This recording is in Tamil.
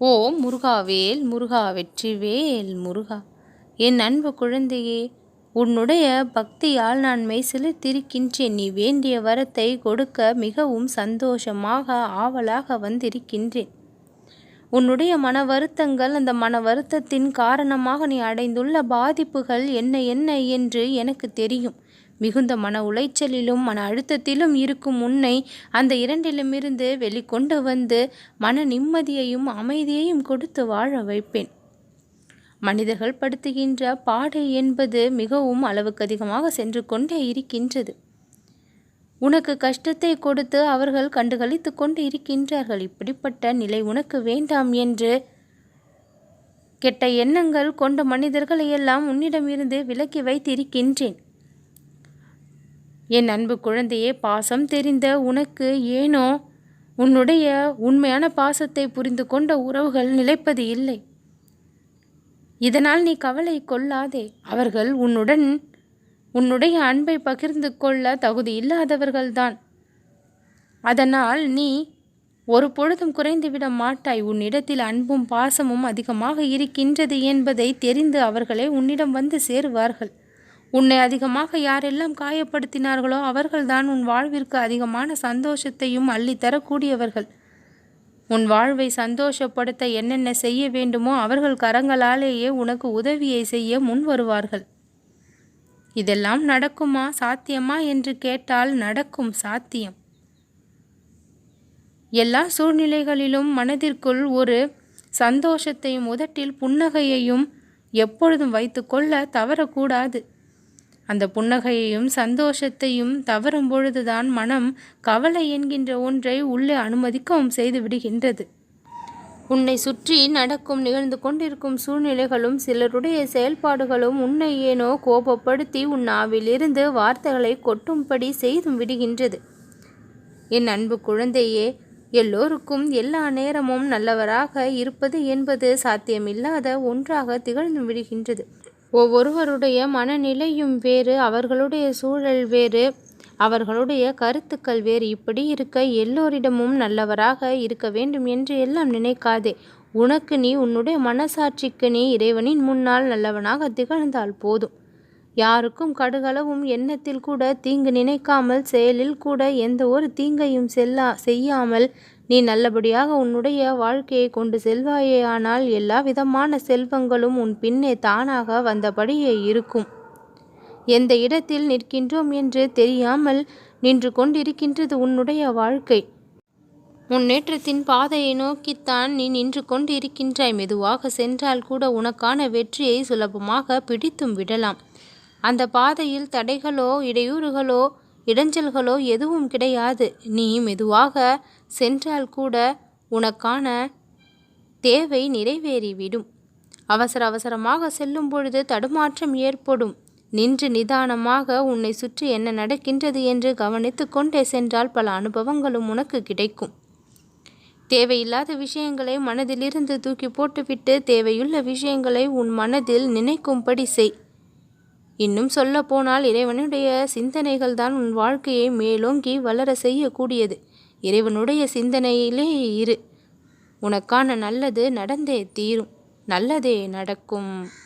ஓம் முருகாவேல் முருகா வெற்றிவேல் முருகா. என் அன்பு குழந்தையே உன்னுடைய பக்தியால் நான் மெய்சிலிருத்திருக்கின்றேன். நீ வேண்டிய வரத்தை கொடுக்க மிகவும் சந்தோஷமாக ஆவலாக வந்திருக்கின்றேன். உன்னுடைய மன வருத்தங்கள் அந்த மன வருத்தத்தின் காரணமாக நீ அடைந்துள்ள பாதிப்புகள் என்ன என்ன என்று எனக்கு தெரியும். மிகுந்த மன உளைச்சலிலும் மன அழுத்தத்திலும் இருக்கும் உன்னை அந்த இரண்டிலுமிருந்து வெளிக்கொண்டு வந்து மன நிம்மதியையும் அமைதியையும் கொடுத்து வாழ வைப்பேன். மனிதர்கள் படுத்துகின்ற பாடு என்பது மிகவும் அளவுக்கு அதிகமாக சென்று கொண்டே இருக்கின்றது. உனக்கு கஷ்டத்தை கொடுத்து அவர்கள் கண்டுகளித்து கொண்டு இருக்கின்றார்கள். இப்படிப்பட்ட நிலை உனக்கு வேண்டாம் என்று கெட்ட எண்ணங்கள் கொண்ட மனிதர்களை எல்லாம் உன்னிடமிருந்து விலக்கி வைத்திருக்கின்றேன். என் அன்பு குழந்தையே பாசம் தெரிந்த உனக்கு ஏனோ? உன்னுடைய உண்மையான பாசத்தை புரிந்து கொண்ட உறவுகள் நிலைப்பது இல்லை. இதனால் நீ கவலை கொள்ளாதே. அவர்கள் உன்னுடன் உன்னுடைய அன்பை பகிர்ந்து கொள்ள தகுதி இல்லாதவர்கள்தான். அதனால் நீ ஒரு பொழுதும் குறைந்துவிட மாட்டாய். உன்னிடத்தில் அன்பும் பாசமும் அதிகமாக இருக்கின்றது என்பதை தெரிந்து அவர்களே உன்னிடம் வந்து சேருவார்கள். உன்னை அதிகமாக யாரெல்லாம் காயப்படுத்தினார்களோ அவர்கள்தான் உன் வாழ்விற்கு அதிகமான சந்தோஷத்தையும் அள்ளித்தரக்கூடியவர்கள் உன் வாழ்வை சந்தோஷப்படுத்த என்னென்ன செய்ய வேண்டுமோ அவர்கள் கரங்களாலேயே உனக்கு உதவியை செய்ய முன் வருவார்கள். இதெல்லாம் நடக்குமா? சாத்தியமா? என்று கேட்டால் நடக்கும் சாத்தியம். எல்லா சூழ்நிலைகளிலும் மனதிற்குள் ஒரு சந்தோஷத்தையும் உதட்டில் புன்னகையையும் எப்பொழுதும் வைத்துக்கொள்ள தவறக்கூடாது. அந்த புன்னகையையும் சந்தோஷத்தையும் தவறும் பொழுதுதான் மனம் கவலை என்கின்ற ஒன்றை உள்ளே அனுமதிக்கவும் செய்து விடுகின்றது. உன்னை சுற்றி நடக்கும் நிகழ்ந்து கொண்டிருக்கும் சூழ்நிலைகளும் சிலருடைய செயல்பாடுகளும் உன்னை ஏனோ கோபப்படுத்தி உன் நாவிலிருந்து வார்த்தைகளை கொட்டும்படி செய்தும் விடுகின்றது. என் அன்பு குழந்தையே எல்லோருக்கும் எல்லா நேரமும் நல்லவராக இருப்பது என்பது சாத்தியமில்லாத ஒன்றாக திகழ்ந்து விடுகின்றது. ஒவ்வொருவருடைய மனநிலையும் வேறு அவர்களுடைய சூழல் வேறு அவர்களுடைய கருத்துக்கள் வேறு. இப்படி இருக்க எல்லோரிடமும் நல்லவராக இருக்க வேண்டும் என்று எல்லாம் நினைக்காதே. உனக்கு நீ உன்னுடைய மனசாட்சிக்கு நீ இறைவனின் முன்னால் நல்லவனாக திகழ்ந்தால் போதும். யாருக்கும் கடுகளவும் எண்ணத்தில் கூட தீங்கு நினைக்காமல் செயலில் கூட எந்த ஒரு தீங்கையும் செல்லா செய்யாமல் நீ நல்லபடியாக உன்னுடைய வாழ்க்கையை கொண்டு செல்வாயே ஆனால் எல்லா விதமான செல்வங்களும் உன் பின்னே தானாக வந்தபடியே இருக்கும். எந்த இடத்தில் நிற்கின்றோம் என்று தெரியாமல் நின்று கொண்டிருக்கின்றது உன்னுடைய வாழ்க்கை. முன்னேற்றத்தின் பாதையை நோக்கித்தான் நீ நின்று கொண்டு இருக்கின்றாய் மெதுவாக சென்றால் கூட உனக்கான வெற்றியை சுலபமாக பிடித்தும் விடலாம். அந்த பாதையில் தடைகளோ இடையூறுகளோ இடைஞ்சல்களோ எதுவும் கிடையாது. நீ மெதுவாக சென்றால் கூட உனக்கான தேவை நிறைவேறிவிடும். அவசர அவசரமாக செல்லும் பொழுது தடுமாற்றம் ஏற்படும். நின்று நிதானமாக உன்னை சுற்றி என்ன நடக்கின்றது என்று கவனித்து கொண்டே சென்றால் பல அனுபவங்களும் உனக்கு கிடைக்கும். தேவையில்லாத விஷயங்களை மனதிலிருந்து தூக்கி போட்டுவிட்டு தேவையுள்ள விஷயங்களை உன் மனதில் நினைக்கும்படி செய். இன்னும் சொல்லப்போனால் இறைவனுடைய சிந்தனைகள் தான் உன் வாழ்க்கையை மேலோங்கி வளர செய்யக்கூடியது. இறைவனுடைய சிந்தனையிலே இரு. உனக்கான நல்லது நடந்தே தீரும். நல்லதே நடக்கும்.